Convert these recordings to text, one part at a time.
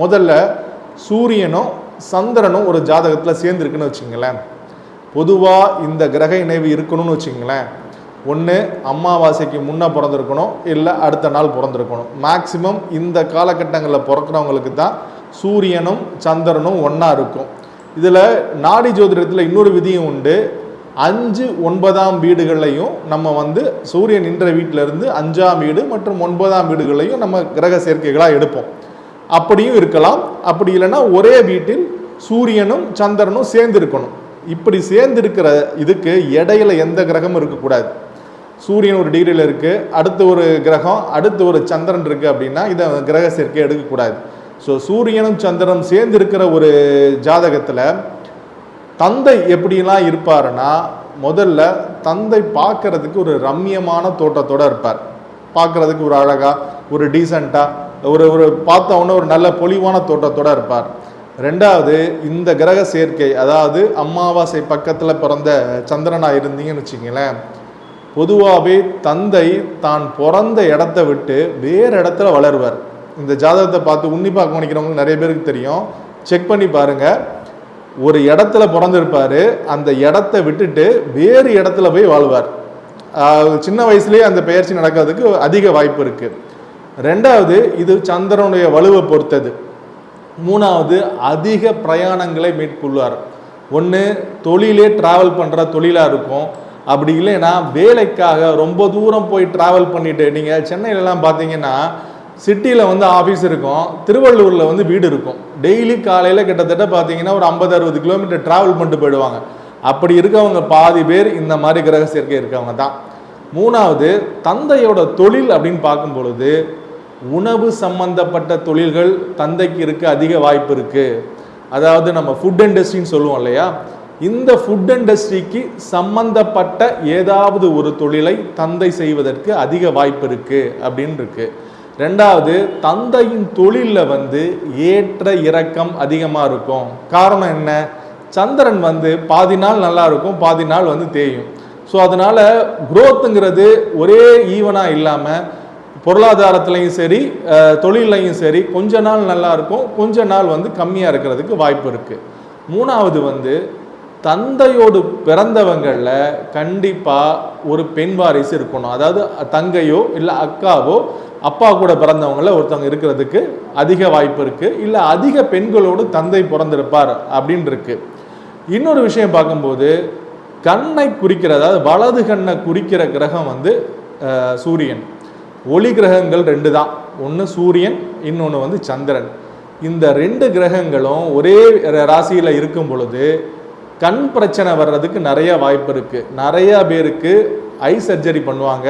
முதல்ல சூரியனும் சந்திரனும் ஒரு ஜாதகத்தில் சேர்ந்துருக்குன்னு வச்சுங்களேன் பொதுவாக இந்த கிரக இணைவு இருக்கணும்னு வச்சுங்களேன் ஒன்று அமாவாசைக்கு முன்னே பிறந்திருக்கணும் இல்லை அடுத்த நாள் பிறந்திருக்கணும். மேக்சிமம் இந்த காலகட்டங்களில் பிறக்கிறவங்களுக்கு தான் சூரியனும் சந்திரனும் ஒன்றா இருக்கும். இதில் நாடி ஜோதிடத்தில் இன்னொரு விதியும் உண்டு. அஞ்சு ஒன்பதாம் வீடுகளையும் நம்ம வந்து சூரியன் நின்ற வீட்டிலேருந்து அஞ்சாம் வீடு மற்றும் ஒன்பதாம் வீடுகளையும் நம்ம கிரக சேர்க்கைகளாக எடுப்போம். அப்படியும் இருக்கலாம். அப்படி இல்லைன்னா ஒரே வீட்டில் சூரியனும் சந்திரனும் சேர்ந்து இருக்கணும் இப்படி சேர்ந்து இருக்கிற இதுக்கு இடையில எந்த கிரகமும் இருக்கக்கூடாது. சூரியன் ஒரு டிகிரியில் இருக்குது அடுத்து ஒரு கிரகம் அடுத்து ஒரு சந்திரன் இருக்குது அப்படின்னா இதை கிரக சேர்க்கை எடுக்கக்கூடாது. ஸோ சூரியனும் சந்திரனும் சேர்ந்து இருக்கிற ஒரு ஜாதகத்தில் தந்தை எப்படிலாம் இருப்பாருன்னா முதல்ல தந்தை பார்க்கறதுக்கு ஒரு ரம்மியமான தோட்டத்தோடு இருப்பார். பார்க்கறதுக்கு ஒரு அழகாக ஒரு டீசெண்டாக ஒரு ஒரு பார்த்த ஒரு நல்ல பொலிவான தோட்டத்தோடு இருப்பார். ரெண்டாவது இந்த கிரக சேர்க்கை அதாவது அம்மாவாசை பக்கத்தில் பிறந்த சந்திரனாக இருந்தீங்கன்னு வச்சிங்களேன் பொதுவாகவே தந்தை தான் பிறந்த இடத்த விட்டு வேறு இடத்துல வளருவார். இந்த ஜாதகத்தை பார்த்து உன்னிப்பாக கவனிக்கிறவங்க நிறைய பேருக்கு தெரியும். செக் பண்ணி பாருங்க. ஒரு இடத்துல பிறந்திருப்பார். அந்த இடத்த விட்டுட்டு வேறு இடத்துல போய் வாழ்வார். சின்ன வயசுலேயே அந்த பெயர்ச்சி நடக்கிறதுக்கு அதிக வாய்ப்பு இருக்குது ரெண்டாவது இது சந்திரனுடைய வலுவை பொறுத்தது. மூணாவது அதிக பிரயாணங்களை மேற்கொள்வார். ஒன்று தொழிலே ட்ராவல் பண்ணுற தொழிலாக இருக்கும். அப்படி இல்லைன்னா வேலைக்காக ரொம்ப தூரம் போய் ட்ராவல் பண்ணிட்டு நீங்கள் சென்னையிலலாம் பார்த்தீங்கன்னா சிட்டியில் வந்து ஆஃபீஸ் இருக்கும் திருவள்ளூரில் வந்து வீடு இருக்கும். டெய்லி காலையில் கிட்டத்தட்ட பார்த்தீங்கன்னா ஒரு ஐம்பது அறுபது கிலோமீட்டர் ட்ராவல் பண்ணிட்டு போயிடுவாங்க. அப்படி இருக்கவங்க பாதி பேர் இந்த மாதிரி கிரக சேர்க்கை இருக்கவங்க தான். மூணாவது தந்தையோட தொழில் அப்படின்னு பார்க்கும் பொழுது உணவு சம்பந்தப்பட்ட தொழில்கள் தந்தைக்கு இருக்க அதிக வாய்ப்பு இருக்குது அதாவது நம்ம ஃபுட் இண்டஸ்ட்ரின்னு சொல்லுவோம் இல்லையா? இந்த ஃபுட் இண்டஸ்ட்ரிக்கு சம்பந்தப்பட்ட ஏதாவது ஒரு தொழிலை தந்தை செய்வதற்கு அதிக வாய்ப்பு இருக்குது அப்படின்னு இருக்கு. ரெண்டாவது தந்தையின் தொழிலில் வந்து ஏற்ற இறக்கம் அதிகமாக இருக்கும். காரணம் என்ன? சந்திரன் வந்து பாதி நாள் நல்லா இருக்கும் பாதி நாள் வந்து தேயும். ஸோ அதனால குரோத்துங்கிறது ஒரே ஈவனாக இல்லாமல் பொருளாதாரத்துலையும் சரி தொழிலையும் தொழில்லையும் சரி கொஞ்ச நாள் நல்லா இருக்கும் கொஞ்ச நாள் வந்து கம்மியாக இருக்கிறதுக்கு வாய்ப்பு இருக்குது மூணாவது வந்து தந்தையோடு பிறந்தவங்களில் கண்டிப்பாக ஒரு பெண் வாரிசு இருக்கணும். அதாவது தங்கையோ இல்லை அக்காவோ அப்பா கூட பிறந்தவங்கள ஒருத்தவங்க இருக்கிறதுக்கு அதிக வாய்ப்பு இருக்குது இல்லை அதிக பெண்களோடு தந்தை பிறந்திருப்பார் அப்படின்னு இருக்கு. இன்னொரு விஷயம் பார்க்கும்போது கண்ணை குறிக்கிற அதாவது வலது கண்ணை குறிக்கிற கிரகம் வந்து சூரியன். ஒளி கிரகங்கள் ரெண்டு தான். ஒன்று சூரியன் இன்னொன்று வந்து சந்திரன். இந்த ரெண்டு கிரகங்களும் ஒரே ராசியில் இருக்கும் பொழுது கண் பிரச்சனை வர்றதுக்கு நிறைய வாய்ப்பு இருக்குது நிறைய பேருக்கு ஐ சர்ஜரி பண்ணுவாங்க.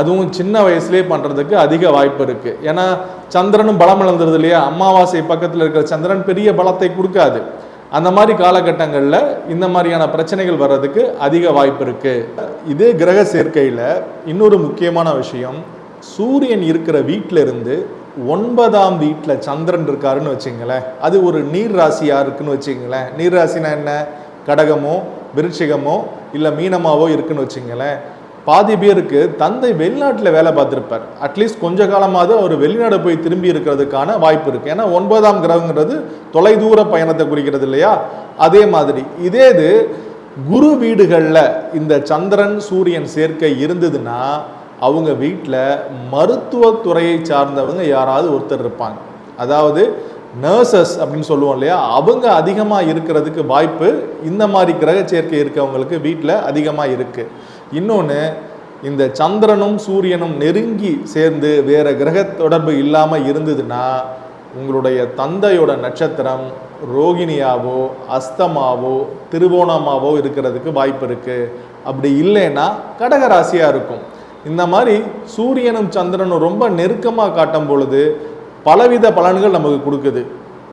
அதுவும் சின்ன வயசுலேயே பண்ணுறதுக்கு அதிக வாய்ப்பு இருக்குது ஏன்னா சந்திரனும் பலம் இழந்துருது இல்லையா? அமாவாசை பக்கத்தில் இருக்கிற சந்திரன் பெரிய பலத்தை கொடுக்காது. அந்த மாதிரி காலகட்டங்களில் இந்த மாதிரியான பிரச்சனைகள் வர்றதுக்கு அதிக வாய்ப்பு இருக்குது இதே கிரக சேர்க்கையில் இன்னொரு முக்கியமான விஷயம் சூரியன் இருக்கிற வீட்டில இருந்து ஒன்பதாம் வீட்டில் சந்திரன் இருக்காருன்னு வச்சுங்களேன். அது ஒரு நீர் ராசியாக இருக்குன்னு வச்சுங்களேன். நீர் ராசினா என்ன? கடகமோ விருட்சிகமோ இல்லை மீனமாவோ இருக்குன்னு வச்சுங்களேன். பாதி பேருக்கு தந்தை வெளிநாட்டில் வேலை பார்த்துருப்பார். அட்லீஸ்ட் கொஞ்ச காலமாவது அவர் வெளிநாடு போய் திரும்பி இருக்கிறதுக்கான வாய்ப்பு இருக்குது ஏன்னா ஒன்பதாம் கிரகங்கிறது தொலைதூர பயணத்தை குறிக்கிறது இல்லையா? அதே மாதிரி. இதே இது குரு வீடுகளில் இந்த சந்திரன் சூரியன் சேர்க்கை இருந்ததுன்னா அவங்க வீட்டில் மருத்துவத்துறையை சார்ந்தவங்க யாராவது ஒருத்தர் இருப்பாங்க. அதாவது நர்சஸ் அப்படின்னு சொல்லுவோம் இல்லையா? அவங்க அதிகமாக இருக்கிறதுக்கு வாய்ப்பு இந்த மாதிரி கிரக சேர்க்கை இருக்கவங்களுக்கு வீட்டில் அதிகமாக இருக்குது இன்னொன்று இந்த சந்திரனும் சூரியனும் நெருங்கி சேர்ந்து வேற கிரக தொடர்பு இல்லாமல் இருந்ததுன்னா உங்களுடைய தந்தையோட நட்சத்திரம் ரோகிணியாவோ அஸ்தமாவோ திருவோணமாவோ இருக்கிறதுக்கு வாய்ப்பு இருக்குது அப்படி இல்லைன்னா கடகராசியாக இருக்கும். இந்த மாதிரி சூரியனும் சந்திரனும் ரொம்ப நெருக்கமாக காட்டும் பொழுது பலவித பலன்கள் நமக்கு கொடுக்குது.